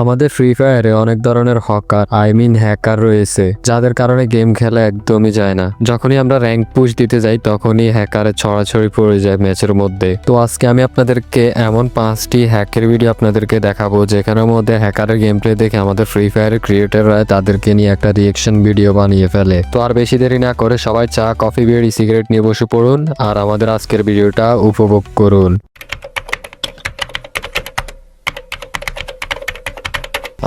আমাদের ফ্রি ফায়ারে অনেক ধরনের হকার আই মিন হ্যাকার রয়েছে, যাদের কারণে গেম খেলা একদমই যায় না। যখনই আমরা র্যাঙ্ক পুশ দিতে যাই, তখনই হ্যাকারের ছড়াছড়ি পড়ে যায় ম্যাচের মধ্যে। তো আজকে আমি আপনাদেরকে এমন পাঁচটি হ্যাকের ভিডিও আপনাদেরকে দেখাবো, যেখানের মধ্যে হ্যাকারের গেম প্লে দেখে আমাদের ফ্রি ফায়ারের ক্রিয়েটাররা তাদেরকে নিয়ে একটা রিয়েকশন ভিডিও বানিয়ে ফেলে। তো আর বেশি দেরি না করে সবাই চা কফি বিড়ি সিগারেট নিয়ে বসে পড়ুন, আর আমাদের আজকের ভিডিওটা উপভোগ করুন।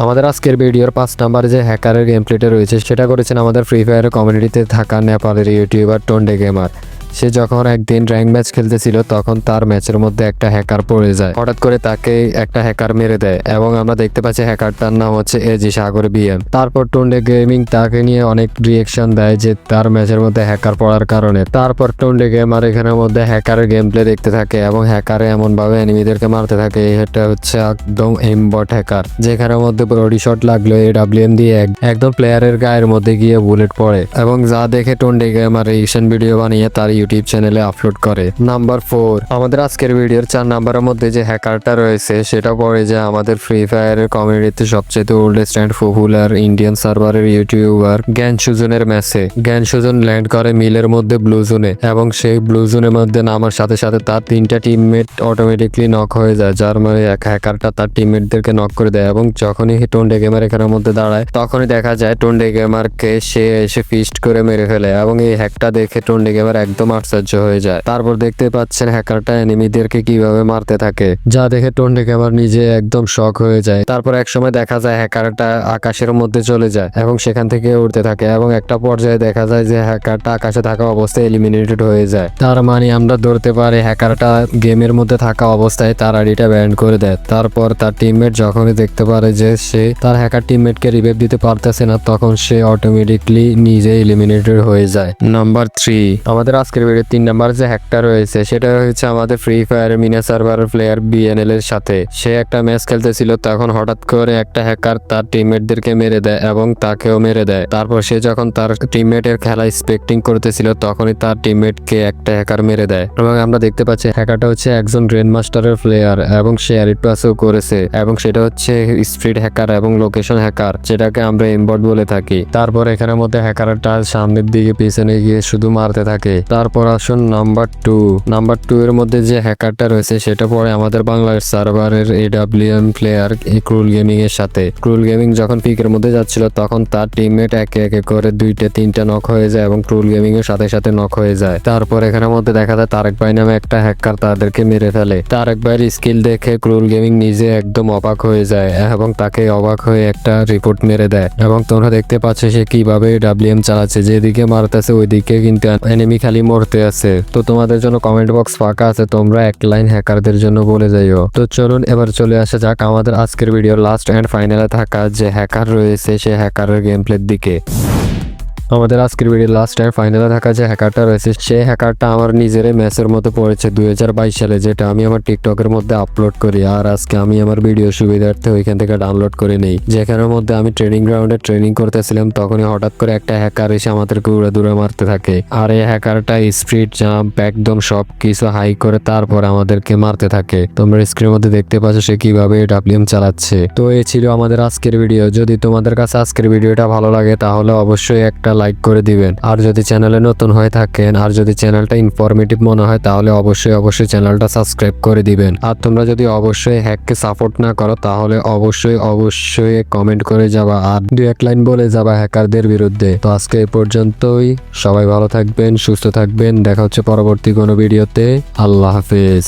আমাদের আজকের ভিডিওর পাঁচ নাম্বার যে হ্যাকারের গেম প্লেটে রয়েছে, সেটা করেছেন আমাদের ফ্রি ফায়ারের কমিউনিটিতে থাকা নেপালের ইউটিউবার টন্ডে গেমার সে যখন একদিন র্যাঙ্ক ম্যাচ খেলতেছিল, তখন তার ম্যাচের মধ্যে একটা হ্যাকার পড়ে যায়। হঠাৎ করে তাকে একটা হ্যাকার মেরে দেয় এবং আমরা দেখতে পাচ্ছি হ্যাকারটার নাম হচ্ছে এজি সাগর বিএম তারপর টন্ডে গেমিং তাকে নিয়ে অনেক রিয়েকশন দেয় যে তার ম্যাচের মধ্যে হ্যাকার পড়ার কারণে। তারপর টন্ডে গেমার এখানের মধ্যে হ্যাকারের গেম প্লে দেখতে থাকে এবং হ্যাকারে এমন ভাবে এনিমিদেরকে মারতে থাকে। এটা হচ্ছে একদম এমবট হ্যাকার, যেখানের মধ্যে বডি শট লাগল এ ডাব্লিউএম দিয়ে এক- একদম প্লেয়ারের গায়ের মধ্যে গিয়ে বুলেট পড়ে। এবং যা দেখে টন্ডে গেমার রিয়েকশন ভিডিও বানিয়ে তার ইউটিউব চ্যানেলে আপলোড করে। নাম্বার ফোর আমাদের আজকের ভিডিওর চার নাম্বারের মধ্যে যে হ্যাকারটা রয়েছে, সেটা পড়ে যে আমাদের ফ্রি ফায়ারের কমিউনিটিতে সবচেয়ে ওল্ডেস্ট অ্যান্ড পপুলার ইন্ডিয়ান সার্ভারের ইউটিউবার জ্ঞান সুজনের ম্যাচে জ্ঞান সুজন ল্যান্ড করে মিলের মধ্যে ব্লু জোনে এবং সেই ব্লু জোনের মধ্যে নামার সাথে সাথে তার তিনটা টিমমেট অটোমেটিকলি নক হয়ে যায়, যার মানে এক হ্যাকারটা তার টিমমেটদেরকে নক করে দেয় এবং যখনই টোন্ডে গেমার এখানের মধ্যে দাঁড়ায়, তখনই দেখা যায় টোন্ডে গেমারকে সে এসে ফিস্ট করে মেরে ফেলে এবং এই হ্যাকটা দেখে টোন্ডে গেমার একদম আশ্চর্য হয়ে যায়। তারপর দেখতে পাচ্ছেন হ্যাকারটা এনিমিদেরকে কীভাবে মারতে থাকে। যা দেখে টোন্ডে গেমার নিজে একদম শক হয়ে যায়। তারপর এক সময় দেখা যায় হ্যাকারটা আকাশের মধ্যে চলে যায় এবং সেখান থেকে উঠতে থাকে এবং একটা পর্যায়ে দেখা যায় যে হ্যাকারটা আকাশে থাকা অবস্থায় এলিমিনেটেড হয়ে যায়। তার মানে আমরা ধরতে পারি হ্যাকারটা গেমের মধ্যে থাকা অবস্থায় তার আইডিটা ব্যান করে দেয়। তারপর তার টিমমেট যখনই দেখতে পারে যে সে তার হ্যাকার টিমমেটকে রিভাইভ দিতে পারতেছে না তখন সে অটোমেটিকলি নিজে এলিমিনেটেড হয়ে যায়। নাম্বার থ্রি আমাদের আজকের ভিডিও তিন নাম্বার যে হ্যাকটা রয়েছে, সেটা হচ্ছে আমাদের free fire MENA server player BNL এর সাথে। সে একটা ম্যাচ খেলতেছিল, তখন হঠাৎ করে একটা হ্যাকার তার টিমমেটদেরকে মেরে দেয় এবং তাকেও মেরে দেয়। তারপর সে যখন তার টিমমেটের খেলা স্পেক্টিং করতেছিল, তখনই তার টিমমেটকে একটা হ্যাকার মেরে দেয়। এবং আমরা দেখতে পাচ্ছি হ্যাকারটা হচ্ছে একজন গ্র্যান্ড মাস্টারের প্লেয়ার এবং সে অ্যারিট পাসও করেছে এবং সেটা হচ্ছে স্পিড হ্যাকার এবং লোকেশন হ্যাকার যেটাকে আমরা এমবট বলে থাকি। তারপর এখানের মধ্যে হ্যাকারটা সামনের দিকে, পিছনে গিয়ে শুধু মারতে থাকে। তারপর আসুন নাম্বার টু। নাম্বার টু এর মধ্যে যে হ্যাকারটা রয়েছে, সেটা পরে আমাদের বাংলার সার্ভারের এডাব্লিউএম প্লেয়ার ক্রুল গেমিং এর সাথে। ক্রুল গেমিং যখন পিকের মধ্যে যাচ্ছিল, তখন তার টিমমেট একে একে করে দুইটা, তিনটা নক হয়ে যায় এবং ক্রুল গেমিং এর সাথে সাথে নক হয়ে যায়। তারপর এখানের মধ্যে দেখা যায় তারেক ভাই নামে একটা হ্যাকার তাদেরকে মেরে ফেলে। তারেক ভাইয়ের স্কিল দেখে ক্রুল গেমিং নিজে একদম অবাক হয়ে যায় এবং তাকে অবাক হয়ে একটা রিপোর্ট মেরে দেয়। এবং তোমরা দেখতে পাচ্ছ সে কীভাবে ডাব্লিউএম চালাচ্ছে। যেদিকে মারতেছে, ওইদিকে কিন্তু এনিমি খালি মরতে আছে। তো তোমাদের জন্য কমেন্ট বক্স ফাঁকা আছে, তোমরা এক লাইন হ্যাকারদের জন্য বলে যাইও। তো চলুন এবার চলে আসা যাক আমাদের আজকের ভিডিও লাস্ট এন্ড ফাইনালে থাকা যে হ্যাকার রয়েছে, সে হ্যাকারের গেম প্লের দিকে। আমাদের আজকের ভিডিও লাস্ট টাইম ফাইনালে থাকা যে হ্যাকারটা রয়েছে সেই হ্যাকারটা আমার নিজেরই ম্যাচের মতো পড়েছে দু হাজার বাইশ সালে, যেটা আমি আমার টিকটকের মধ্যে আপলোড করি আর আজকে আমি আমার ভিডিও সুবিধার্থে ওইখান থেকে ডাউনলোড করে নেই। যেখানের মধ্যে আমি ট্রেনিং গ্রাউন্ডে ট্রেনিং করতেছিলাম, তখনই হঠাৎ করে একটা হ্যাকার এসে আমাদেরকে উড়ে দূরে মারতে থাকে। আর এই হ্যাকারটা স্পিড জাম্প একদম সব কিছু হাই করে তারপর আমাদেরকে মারতে থাকে। তোমরা স্ক্রিনের মধ্যে দেখতে পাচ্ছ সে কীভাবে ডাব্লিউএম চালাচ্ছে। তো এই ছিল আমাদের আজকের ভিডিও যদি তোমাদের কাছে আজকের ভিডিওটা ভালো লাগে, তাহলে অবশ্যই একটা লাইক করে দিবেন। আর যদি চ্যানেলে নতুন হয়ে থাকেন, আর যদি চ্যানেলটা ইনফরমেটিভ মনে হয়, তাহলে অবশ্যই অবশ্যই চ্যানেলটা সাবস্ক্রাইব করে দিবেন। আর তোমরা যদি অবশ্যই হ্যাককে সাপোর্ট না করো, তাহলে অবশ্যই অবশ্যই কমেন্ট করে যাবা। আর দু এক লাইন বলে যাবা হ্যাকারদের বিরুদ্ধে। তো আজকে এই পর্যন্তই। সবাই ভালো থাকবেন, সুস্থ থাকবেন। দেখা হচ্ছে পরবর্তী কোনো ভিডিওতে আল্লাহ হাফেজ।